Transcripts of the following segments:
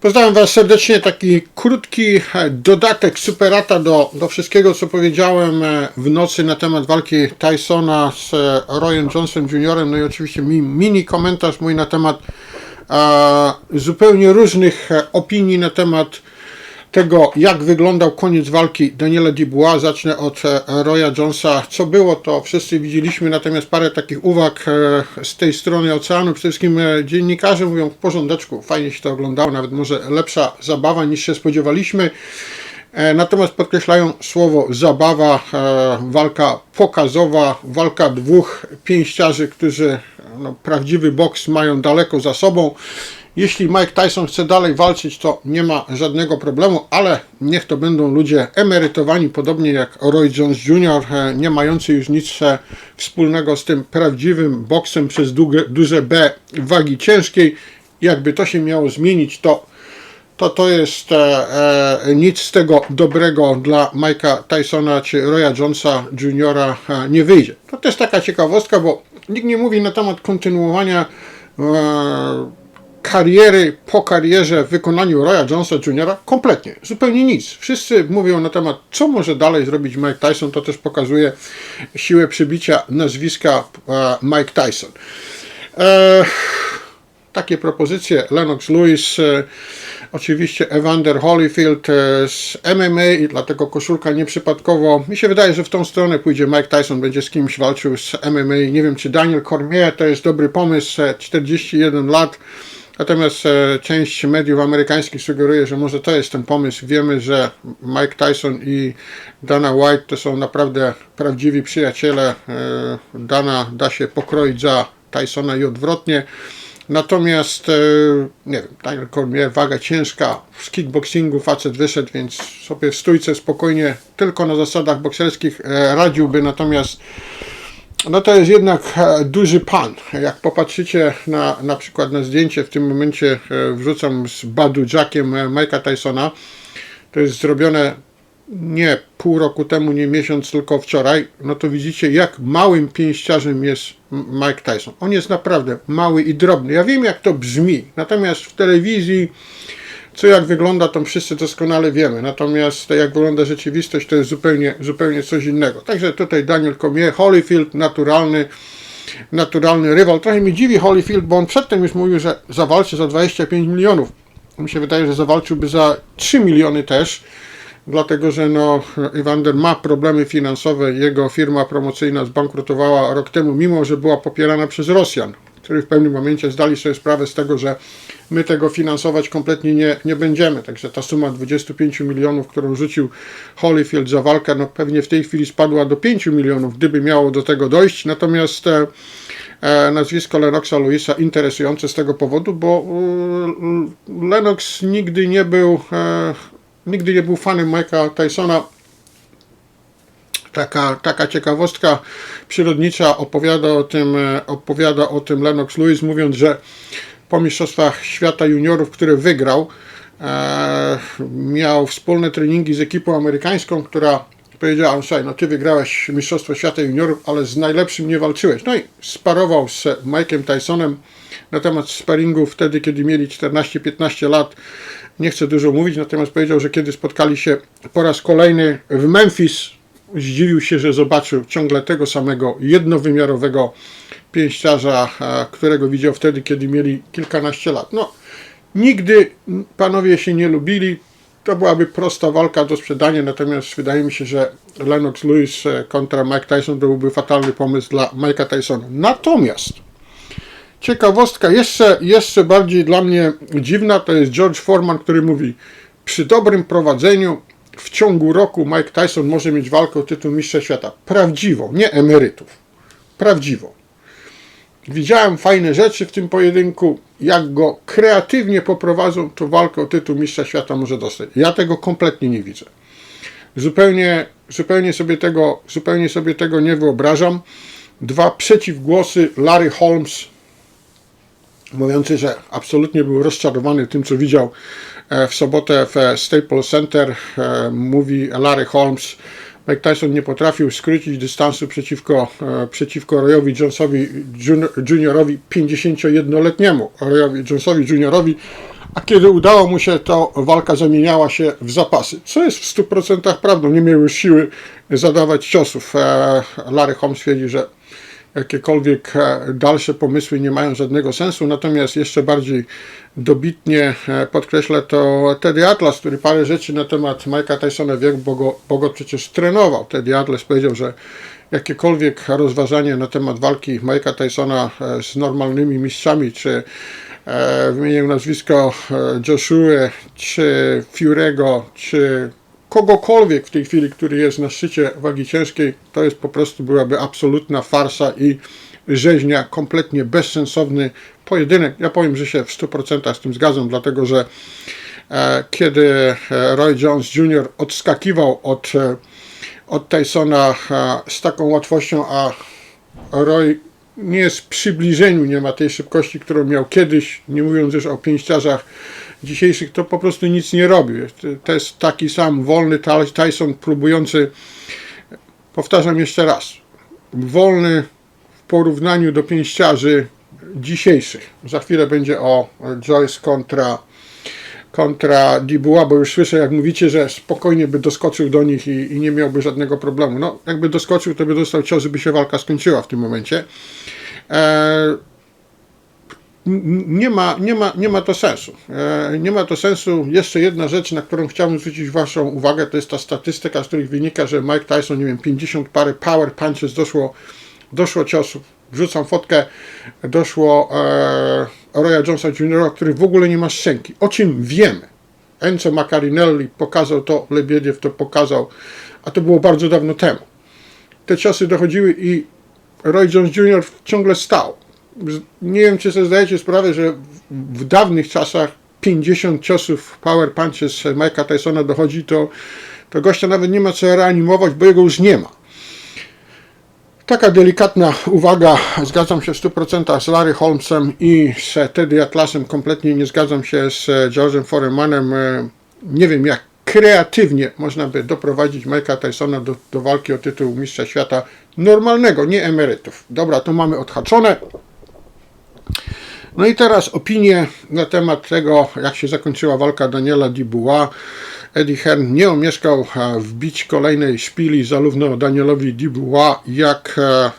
Pozdrawiam Was serdecznie. Taki krótki e, dodatek superata do, do wszystkiego, co powiedziałem e, w nocy na temat walki Tysona z e, Royem Johnsonem Jr. No i oczywiście mi, mini komentarz mój na temat zupełnie różnych opinii na temat tego, jak wyglądał koniec walki Daniela Dubois. Zacznę od e, Roya Jonesa. Co było, to wszyscy widzieliśmy, natomiast parę takich uwag e, z tej strony oceanu. Przede wszystkim e, dziennikarze mówią w porządeczku, fajnie się to oglądało, nawet może lepsza zabawa niż się spodziewaliśmy. Natomiast podkreślają słowo zabawa, walka pokazowa, walka dwóch pięściarzy, którzy no, prawdziwy boks mają daleko za sobą. Jeśli Mike Tyson chce dalej walczyć, to nie ma żadnego problemu, ale niech to będą ludzie emerytowani, podobnie jak Roy Jones Jr., e, nie mający już nic e, wspólnego z tym prawdziwym boksem przez duże, duże B wagi ciężkiej. Jakby to się miało zmienić, to to to jest e, e, nic z tego dobrego dla Mike'a Tysona czy Roya Jonesa Jr. Nie wyjdzie. To też taka ciekawostka, bo nikt nie mówi na temat kontynuowania e, kariery po karierze w wykonaniu Roya Jonesa Jr. kompletnie, zupełnie nic. Wszyscy mówią na temat, co może dalej zrobić Mike Tyson, to też pokazuje siłę przybicia nazwiska e, Mike Tyson. E, takie propozycje Lennox Lewis, e, oczywiście Evander Holyfield e, z MMA i dlatego koszulka nieprzypadkowo. Mi się wydaje, że w tą stronę pójdzie Mike Tyson, będzie z kimś walczył z MMA. Nie wiem, czy Daniel Cormier to jest dobry pomysł, e, 41 lat. Natomiast e, część mediów amerykańskich sugeruje, że może to jest ten pomysł. Wiemy, że Mike Tyson i Dana White to są naprawdę prawdziwi przyjaciele. E, Dana da się pokroić za Tysona i odwrotnie. Natomiast, e, nie wiem, Daniel Cormier, waga ciężka, z kickboxingu facet wyszedł, więc sobie w stójce spokojnie, tylko na zasadach bokserskich radziłby, natomiast no to jest jednak e, duży pan. Jak popatrzycie na, na przykład na zdjęcie, w tym momencie e, wrzucam z Badu Jackiem e, Mike'a Tysona, to jest zrobione nie pół roku temu, nie miesiąc, tylko wczoraj, no to widzicie, jak małym pięściarzem jest Mike Tyson. On jest naprawdę mały i drobny. Ja wiem, jak to brzmi, natomiast w telewizji, co jak wygląda, to wszyscy doskonale wiemy. Natomiast jak wygląda rzeczywistość, to jest zupełnie, zupełnie coś innego. Także tutaj Daniel Cormier, Holyfield, naturalny, naturalny rywal. Trochę mi dziwi Holyfield, bo on przedtem już mówił, że zawalczy za 25 milionów. Mi się wydaje, że zawalczyłby za 3 miliony też dlatego że no, Evander ma problemy finansowe. Jego firma promocyjna zbankrutowała rok temu, mimo że była popierana przez Rosjan, którzy w pewnym momencie zdali sobie sprawę z tego, że my tego finansować kompletnie nie, nie będziemy. Także ta suma 25 milionów, którą rzucił Holyfield za walkę, no pewnie w tej chwili spadła do 5 milionów, gdyby miało do tego dojść. Natomiast e, e, nazwisko Lennoxa Lewisa interesujące z tego powodu, bo e, Lennox nigdy nie był e, nigdy nie był fanem Mike'a Tysona. Taka, taka ciekawostka przyrodnicza opowiada o tym, e, opowiada o tym Lennox Lewis, mówiąc, że po Mistrzostwach Świata Juniorów, które wygrał, e, miał wspólne treningi z ekipą amerykańską, która powiedziała, słuchaj, no ty wygrałeś Mistrzostwo Świata Juniorów, ale z najlepszym nie walczyłeś. No i sparował z Mike'em Tysonem na temat sparingu wtedy, kiedy mieli 14-15 lat. Nie chcę dużo mówić, natomiast powiedział, że kiedy spotkali się po raz kolejny w Memphis, zdziwił się, że zobaczył ciągle tego samego jednowymiarowego pięściarza, e, którego widział wtedy, kiedy mieli kilkanaście lat. No, nigdy panowie się nie lubili. To byłaby prosta walka do sprzedania, natomiast wydaje mi się, że Lennox Lewis e, kontra Mike Tyson to byłby fatalny pomysł dla Mike'a Tysona. Natomiast ciekawostka jeszcze, jeszcze bardziej dla mnie dziwna to jest George Foreman, który mówi przy dobrym prowadzeniu w ciągu roku Mike Tyson może mieć walkę o tytuł mistrza świata. Prawdziwą, nie emerytów. Prawdziwą. Widziałem fajne rzeczy w tym pojedynku. Jak go kreatywnie poprowadzą, to walkę o tytuł mistrza świata może dostać. Ja tego kompletnie nie widzę. Zupełnie, zupełnie, sobie, tego, zupełnie sobie tego nie wyobrażam. Dwa przeciwgłosy. Larry Holmes, mówiący, że absolutnie był rozczarowany tym, co widział w sobotę w e, Staples Center. E, Mówi Larry Holmes, Mike Tyson nie potrafił skrócić dystansu przeciwko, e, przeciwko Royowi Jonesowi jun- Juniorowi 51-letniemu Royowi Jonesowi Juniorowi, a kiedy udało mu się, to walka zamieniała się w zapasy, co jest w 100% prawdą. Nie miał już siły zadawać ciosów. E, Larry Holmes twierdzi, że jakiekolwiek e, dalsze pomysły nie mają żadnego sensu, natomiast jeszcze bardziej dobitnie e, podkreśla to Teddy Atlas, który parę rzeczy na temat Mike'a Tysona wie, bo go, bo go przecież trenował. Teddy Atlas powiedział, że jakiekolwiek rozważanie na temat walki Mike'a Tysona e, z normalnymi mistrzami, czy wymienił nazwisko Joshua, czy Fury'ego, czy kogokolwiek w tej chwili, który jest na szczycie wagi ciężkiej, to jest po prostu byłaby absolutna farsa i rzeźnia, kompletnie bezsensowny pojedynek. Ja powiem, że się w 100% z tym zgadzam, dlatego że e, kiedy e, Roy Jones Jr. odskakiwał od, e, od Tysona e, z taką łatwością, a Roy nie jest w przybliżeniu, nie ma tej szybkości, którą miał kiedyś, nie mówiąc już o pięściarzach dzisiejszych, to po prostu nic nie robił. To jest taki sam wolny Tyson próbujący, powtarzam jeszcze raz, wolny w porównaniu do pięściarzy dzisiejszych. Za chwilę będzie o Joyce kontra kontra Dibuła, bo już słyszę, jak mówicie, że spokojnie by doskoczył do nich i, i, nie miałby żadnego problemu. No, jakby doskoczył, to by dostał cios, żeby się walka skończyła w tym momencie. E, nie ma, nie, ma, nie ma to sensu. E, nie ma to sensu. Jeszcze jedna rzecz, na którą chciałbym zwrócić Waszą uwagę, to jest ta statystyka, z których wynika, że Mike Tyson, nie wiem, 50 parę power punches doszło, doszło ciosów. Wrzucam fotkę, doszło e, Roya Jonesa Jr., który w ogóle nie ma szczęki. O czym wiemy? Enzo Macarinelli pokazał to, Lebiediew to pokazał, a to było bardzo dawno temu. Te ciosy dochodziły i Roy Jones Jr. ciągle stał nie wiem, czy sobie zdajecie sprawę, że w dawnych czasach 50 ciosów power punches Mike'a Tysona dochodzi, to, to gościa nawet nie ma co reanimować, bo jego już nie ma. Taka delikatna uwaga, zgadzam się w 100% z Larry Holmesem i z Teddy Atlasem, kompletnie nie zgadzam się z George'em Foremanem. Nie wiem, jak kreatywnie można by doprowadzić Mike'a Tysona do, do walki o tytuł mistrza świata normalnego, nie emerytów. Dobra, to mamy odhaczone. No i teraz opinie na temat tego, jak się zakończyła walka Daniela Dibuła. Eddie Hearn nie omieszkał e, wbić kolejnej szpili zarówno Danielowi Dibuła, jak e,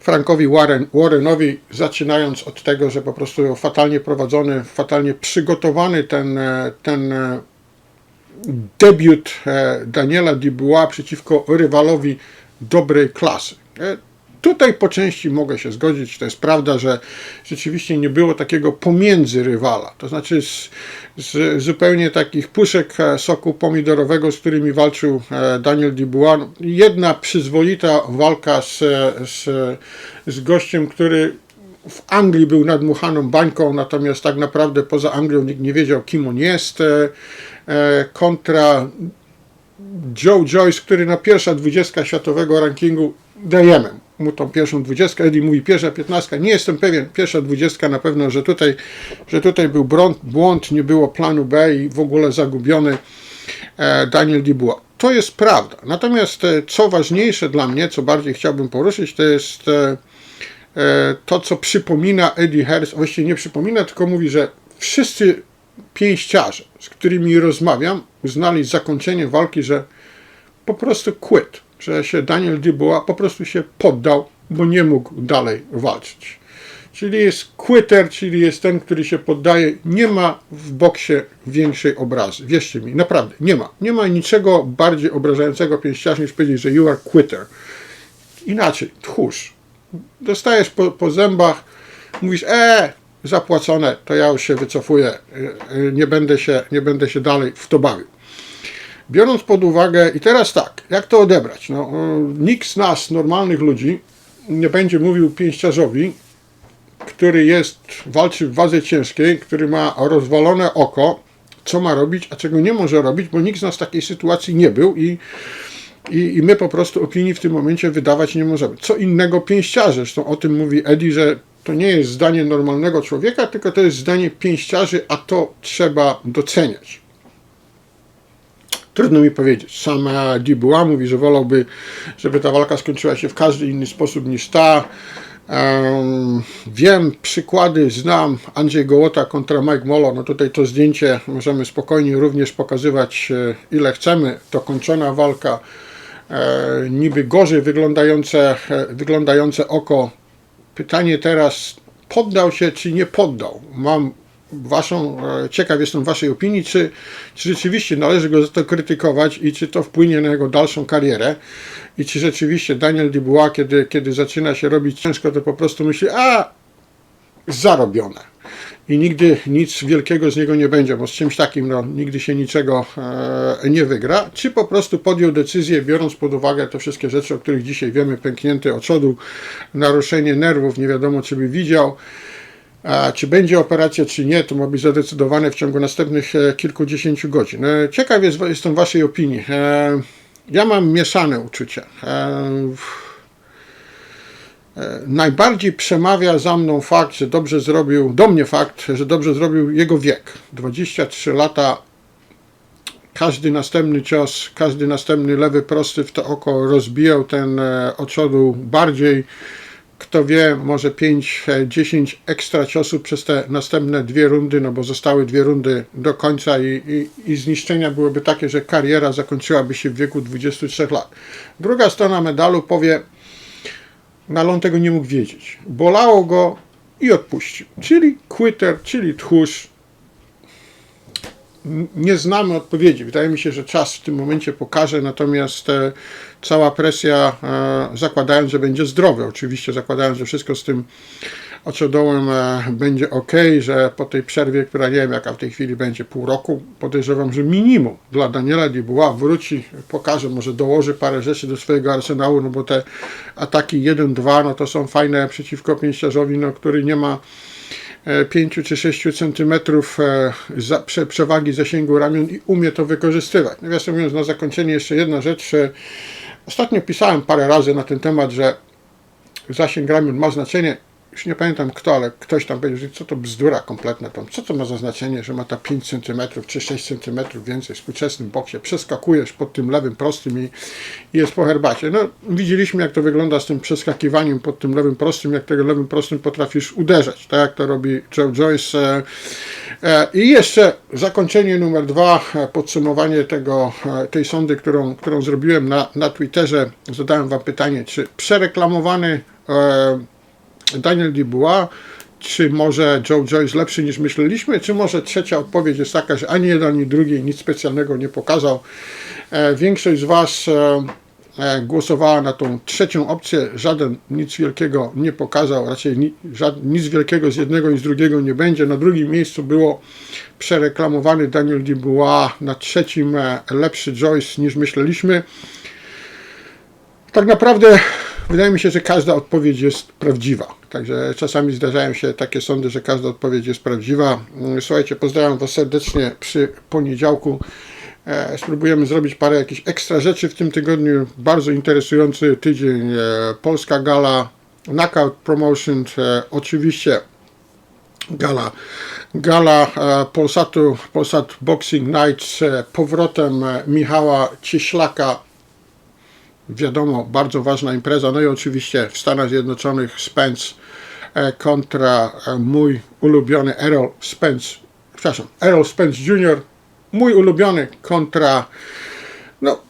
Frankowi Warren, Warrenowi, zaczynając od tego, że po prostu fatalnie prowadzony, fatalnie przygotowany ten, e, ten debiut Daniela Dibuła przeciwko rywalowi dobrej klasy. Tutaj po części mogę się zgodzić. To jest prawda, że rzeczywiście nie było takiego pomiędzy rywala. To znaczy z, z zupełnie takich puszek e, soku pomidorowego, z którymi walczył e, Daniel Dubois. Jedna przyzwoita walka z, z, z gościem, który w Anglii był nadmuchaną bańką, natomiast tak naprawdę poza Anglią nikt nie wiedział, kim on jest. E, kontra Joe Joyce, który na pierwsza dwudziestka światowego rankingu dajemy mu tą pierwszą dwudziestkę. Eddie mówi pierwsza piętnastka. Nie jestem pewien, pierwsza dwudziestka na pewno, że tutaj, że tutaj był błąd, nie było planu B i w ogóle zagubiony e, Daniel Dubois. To jest prawda. Natomiast e, co ważniejsze dla mnie, co bardziej chciałbym poruszyć, to jest e, to, co przypomina Eddie Harris. Właściwie nie przypomina, tylko mówi, że wszyscy pięściarze, z którymi rozmawiam, uznali zakończenie walki, że po prostu quit że się Daniel Dubois po prostu się poddał, bo nie mógł dalej walczyć. Czyli jest quitter, czyli jest ten, który się poddaje. Nie ma w boksie większej obrazy. Wierzcie mi, naprawdę, nie ma. Nie ma niczego bardziej obrażającego pięściarza niż powiedzieć, że you are quitter. Inaczej, tchórz. Dostajesz po, po zębach, mówisz, e, zapłacone, to ja już się wycofuję, e, e, nie będę się, nie będę się dalej w to bawił. Biorąc pod uwagę, i teraz tak, jak to odebrać? No, nikt z nas, normalnych ludzi, nie będzie mówił pięściarzowi, który jest, walczy w wadze ciężkiej, który ma rozwalone oko, co ma robić, a czego nie może robić, bo nikt z nas w takiej sytuacji nie był i, i, i my po prostu opinii w tym momencie wydawać nie możemy. Co innego pięściarze, zresztą o tym mówi Eddie, że to nie jest zdanie normalnego człowieka, tylko to jest zdanie pięściarzy, a to trzeba doceniać. Trudno mi powiedzieć. Sam Dubois mówi, że wolałby, żeby ta walka skończyła się w każdy inny sposób niż ta. Em, wiem, przykłady znam. Andrzej Gołota kontra Mike Molo. No tutaj to zdjęcie możemy spokojnie również pokazywać e, ile chcemy. To kończona walka. E, niby gorzej wyglądające, e, wyglądające oko. Pytanie teraz, poddał się czy nie poddał? Mam waszą, e, ciekaw jestem waszej opinii, czy, czy rzeczywiście należy go za to krytykować i czy to wpłynie na jego dalszą karierę i czy rzeczywiście Daniel Dubois, kiedy, kiedy zaczyna się robić ciężko, to po prostu myśli, a zarobione. I nigdy nic wielkiego z niego nie będzie, bo z czymś takim no, nigdy się niczego e, nie wygra. Czy po prostu podjął decyzję, biorąc pod uwagę te wszystkie rzeczy, o których dzisiaj wiemy, pęknięty oczodu, naruszenie nerwów, nie wiadomo czy by widział, a czy będzie operacja, czy nie, to ma być zadecydowane w ciągu następnych e, kilkudziesięciu godzin. E, Ciekaw jest, jestem Waszej opinii. E, Ja mam mieszane uczucia. Najbardziej przemawia za mną fakt, że dobrze zrobił, do mnie fakt, że dobrze zrobił jego wiek. 23 lata, każdy następny cios, każdy następny lewy prosty w to oko rozbijał ten oczodu bardziej kto wie, może 5-10 ekstra ciosów przez te następne dwie rundy, no bo zostały dwie rundy do końca i, i, i zniszczenia byłyby takie, że kariera zakończyłaby się w wieku 23 lat. Druga strona medalu powie, no ale on tego nie mógł wiedzieć. Bolało go i odpuścił. Czyli quitter, czyli tchórz. Nie znamy odpowiedzi. Wydaje mi się, że czas w tym momencie pokaże, natomiast e, cała presja, e, zakładając, że będzie zdrowy, oczywiście zakładając, że wszystko z tym oczodołem e, będzie ok, że po tej przerwie, która nie wiem jaka w tej chwili będzie, pół roku, podejrzewam, że minimum dla Daniela Dubois wróci, pokaże, może dołoży parę rzeczy do swojego arsenału, no bo te ataki 1-2, no to są fajne przeciwko pięściarzowi, no który nie ma 5 czy 6 centymetrów e, przewagi zasięgu ramion i umie to wykorzystywać. Nawiasem mówiąc, na zakończenie jeszcze jedna rzecz. e, Ostatnio pisałem parę razy na ten temat, że zasięg ramion ma znaczenie. Już nie pamiętam kto, ale ktoś tam powiedział, że co to bzdura kompletna tam. Co to ma za znaczenie, że ma ta 5 cm czy 6 cm więcej w współczesnym boksie. Przeskakujesz pod tym lewym prostym i, i jest po herbacie. No, widzieliśmy jak to wygląda z tym przeskakiwaniem pod tym lewym prostym, jak tego lewym prostym potrafisz uderzać, tak jak to robi Joe Joyce. E, e, I jeszcze zakończenie numer dwa, e, podsumowanie tego, tej sondy, którą, którą zrobiłem na, na Twitterze. Zadałem Wam pytanie, czy przereklamowany Daniel Dubois, czy może Joe Joyce lepszy niż myśleliśmy, czy może trzecia odpowiedź jest taka, że ani jeden, ani drugi nic specjalnego nie pokazał. E, Większość z Was e, e, głosowała na tą trzecią opcję, żaden nic wielkiego nie pokazał, raczej ni, nic wielkiego z jednego i z drugiego nie będzie. Na drugim miejscu było przereklamowany Daniel Dubois, na trzecim lepszy Joyce niż myśleliśmy. Tak naprawdę wydaje mi się, że każda odpowiedź jest prawdziwa. Także czasami zdarzają się takie sądy, że każda odpowiedź jest prawdziwa. Mm, Słuchajcie, pozdrawiam Was serdecznie przy poniedziałku. E, Spróbujemy zrobić parę jakichś ekstra rzeczy w tym tygodniu. Bardzo interesujący tydzień. E, Polska Gala, Knockout Promotion, e, oczywiście gala, gala Polsatu, Polsat Boxing Nights, e, powrotem Michała Cieślaka, wiadomo, bardzo ważna impreza. No i oczywiście w Stanach Zjednoczonych Spence e, kontra e, mój ulubiony Errol Spence, przepraszam, Errol Spence Jr., mój ulubiony kontra, no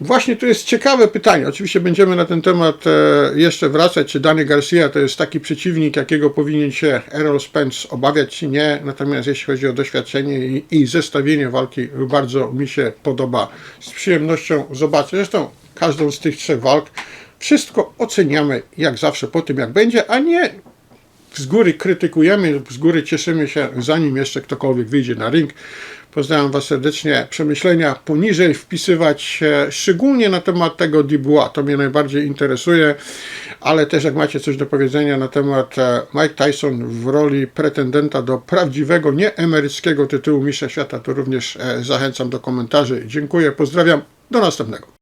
właśnie to jest ciekawe pytanie. Oczywiście będziemy na ten temat e, jeszcze wracać, czy Dany Garcia to jest taki przeciwnik, jakiego powinien się Errol Spence obawiać, czy nie. Natomiast jeśli chodzi o doświadczenie i, i zestawienie walki, bardzo mi się podoba. Z przyjemnością zobaczę. Zresztą każdą z tych trzech walk wszystko oceniamy jak zawsze po tym, jak będzie, a nie z góry krytykujemy, z góry cieszymy się, zanim jeszcze ktokolwiek wyjdzie na ring. Pozdrawiam Was serdecznie. Przemyślenia poniżej wpisywać, szczególnie na temat tego Dubois. To mnie najbardziej interesuje, ale też jak macie coś do powiedzenia na temat e, Mike Tyson w roli pretendenta do prawdziwego, nie emeryckiego tytułu Mistrza Świata, to również e, zachęcam do komentarzy. Dziękuję, pozdrawiam. Do następnego.